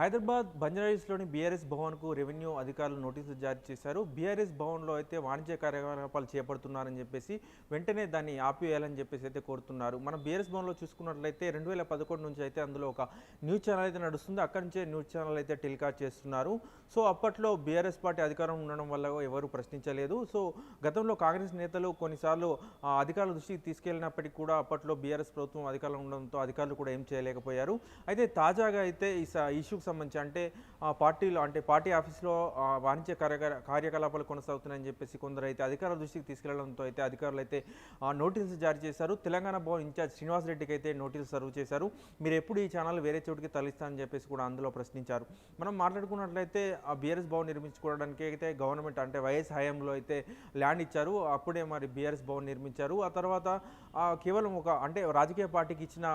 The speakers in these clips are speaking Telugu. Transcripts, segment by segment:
హైదరాబాద్ బంజారాహిల్స్లోని బీఆర్ఎస్ భవన్కు రెవెన్యూ అధికారులు నోటీసులు జారీ చేశారు. బీఆర్ఎస్ భవన్లో అయితే వాణిజ్య కార్యకలాపాలు చేపడుతున్నారని చెప్పేసి వెంటనే దాన్ని ఆపివేయాలని చెప్పేసి అయితే కోరుతున్నారు. మనం బీఆర్ఎస్ భవన్లో చూసుకున్నట్లయితే రెండు వేల పదకొండు నుంచి అయితే అందులో ఒక న్యూస్ ఛానల్ అయితే నడుస్తుంది. అక్కడి నుంచే న్యూస్ ఛానల్ అయితే టెలికాస్ట్ చేస్తున్నారు. సో అప్పట్లో బీఆర్ఎస్ పార్టీ అధికారం ఉండడం వల్ల ఎవరు ప్రశ్నించలేదు. సో గతంలో కాంగ్రెస్ నేతలు కొన్నిసార్లు అధికారుల దృష్టికి తీసుకెళ్ళినప్పటికీ కూడా అప్పట్లో బీఆర్ఎస్ ప్రభుత్వం అధికారంలో ఉండడంతో అధికారులు కూడా ఏం చేయలేకపోయారు. అయితే తాజాగా అయితే ఈ ఇష్యూకి సంబంధించి అంటే పార్టీలో అంటే పార్టీ ఆఫీస్లో వాణిజ్య కార్యకలా కార్యకలాపాలు కొనసాగుతున్నాయని చెప్పేసి కొందరు అయితే అధికారుల దృష్టికి తీసుకెళ్ళడంతో అయితే అధికారులు అయితే నోటీసులు జారీ చేశారు. తెలంగాణ భవన్ ఇన్ఛార్జ్ శ్రీనివాస్ రెడ్డికి అయితే నోటీసులు సర్వ్ చేశారు. మీరు ఎప్పుడు ఈ ఛానల్ వేరే చోటికి తరలిస్తానని చెప్పేసి కూడా అందులో ప్రశ్నించారు. మనం మాట్లాడుకున్నట్లయితే ఆ బీఆర్ఎస్ భవన్ నిర్మించుకోవడానికి అయితే గవర్నమెంట్ అంటే వైఎస్ హయాంలో అయితే ల్యాండ్ ఇచ్చారు. అప్పుడే మరి బీఆర్ఎస్ భవన్ నిర్మించారు. ఆ తర్వాత కేవలం ఒక అంటే రాజకీయ పార్టీకి ఇచ్చిన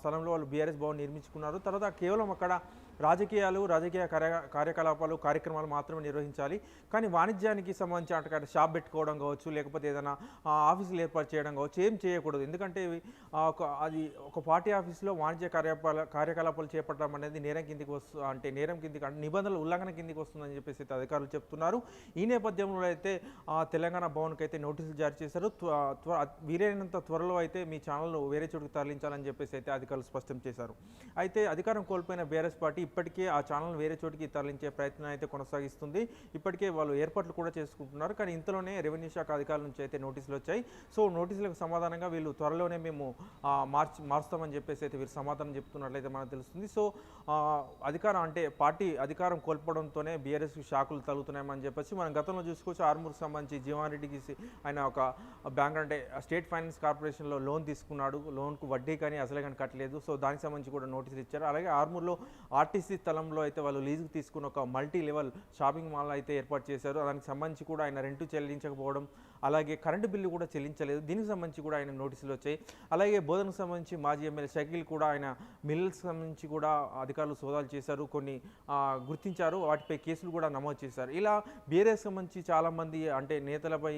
స్థలంలో వాళ్ళు బీఆర్ఎస్ భవన్ నిర్మించుకున్నారు. తర్వాత కేవలం అక్కడ రాజకీయాలు రాజకీయ కార్య కార్యకలాపాలు కార్యక్రమాలు మాత్రమే నిర్వహించాలి. కానీ వాణిజ్యానికి సంబంధించి అక్కడ షాప్ పెట్టుకోవడం కావచ్చు లేకపోతే ఏదైనా ఆఫీసులు ఏర్పాటు చేయడం కావచ్చు ఏం చేయకూడదు. ఎందుకంటే ఒక అది ఒక పార్టీ ఆఫీస్లో వాణిజ్య కార్యపాల కార్యకలాపాలు చేపట్టడం అనేది నేరం కిందికి వస్తు అంటే నేరం కిందికి అంటే నిబంధనల ఉల్లంఘన కిందికి వస్తుందని చెప్పేసి అయితే అధికారులు చెప్తున్నారు. ఈ నేపథ్యంలో అయితే ఆ, తెలంగాణ భవన్కి అయితే నోటీసులు జారీ చేశారు. త్వ- త్వ- వీలైనంత త్వరలో అయితే మీ ఛానల్ను వేరే చోటుకు తరలించాలని చెప్పేసి అయితే అధికారులు స్పష్టం చేశారు. అయితే అధికారం కోల్పోయిన బీఆర్ఎస్ పార్టీ ఇప్పటికే ఆ ఛానల్ వేరే చోటికి తరలించే ప్రయత్నం అయితే కొనసాగిస్తుంది. ఇప్పటికే వాళ్ళు ఏర్పాట్లు కూడా చేసుకుంటున్నారు. కానీ ఇంతలోనే రెవెన్యూ శాఖ అధికారుల నుంచి అయితే నోటీసులు వచ్చాయి. సో నోటీసులకు సమాధానంగా వీళ్ళు త్వరలోనే మేము మార్చి మారుస్తామని చెప్పేసి అయితే వీరు సమాధానం చెప్తున్నట్లయితే మనకు తెలుస్తుంది. సో అధికారం అంటే పార్టీ అధికారం కోల్పోవడంతోనే బీఆర్ఎస్ షాకులు తగులుతున్నాయని చెప్పేసి మనం గతంలో చూసుకోవచ్చు. ఆర్మూర్కి సంబంధించి జీవారెడ్డికి ఆయన ఒక బ్యాంక్ అంటే స్టేట్ ఫైనాన్స్ కార్పొరేషన్లో లోన్ తీసుకున్నాడు. లోన్కు వడ్డీ కానీ అసలే కానీ కట్టలేదు. సో దానికి సంబంధించి కూడా నోటీసులు ఇచ్చారు. అలాగే ఆర్మూర్లో ఆర్టీసీ స్థలంలో అయితే వాళ్ళు లీజుకు తీసుకున్న ఒక మల్టీ లెవెల్ షాపింగ్ మాల్ అయితే ఏర్పాటు చేశారు. దానికి సంబంధించి కూడా ఆయన రెంట్ చెల్లించకపోవడం అలాగే కరెంటు బిల్లు కూడా చెల్లించలేదు. దీనికి సంబంధించి కూడా ఆయన నోటీసులు వచ్చాయి. అలాగే బోధనకు సంబంధించి మాజీ ఎమ్మెల్యే షకీల్ కూడా ఆయన మిల్లర్స్ సంబంధించి కూడా అధికారులు సోదాలు చేశారు. కొన్ని గుర్తించారు. వాటిపై కేసులు కూడా నమోదు చేశారు. ఇలా బీఆర్ఎస్ సంబంధించి చాలామంది అంటే నేతలపై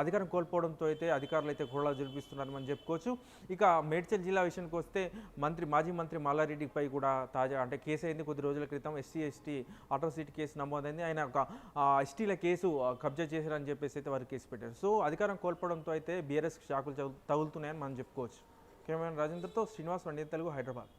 అధికారం కోల్పోవడంతో అయితే అధికారులు అయితే గొడవలు జులిపిస్తున్నారని మనం చెప్పుకోవచ్చు. ఇక మేడ్చల్ జిల్లా విషయానికి వస్తే మంత్రి మాజీ మంత్రి మల్లారెడ్డిపై కూడా తాజా అంటే కేసు అయింది. కొద్ది రోజుల క్రితం ఎస్సీ ఎస్టీ అట్రాసిటీ కేసు నమోదైంది. ఆయన ఒక ఎస్టీల కేసు కబ్జా చేశారని చెప్పేసి అయితే వారు కేసు పెట్టారు. సో అధికారం కోల్పోవడంతో అయితే బీఆర్ఎస్ షాకులు తగులుతున్నాయని మనం చెప్పుకోవచ్చు. కెమెరామెన్ రాజేంద్రతో శ్రీనివాస్ వండి తెలుగు హైదరాబాద్.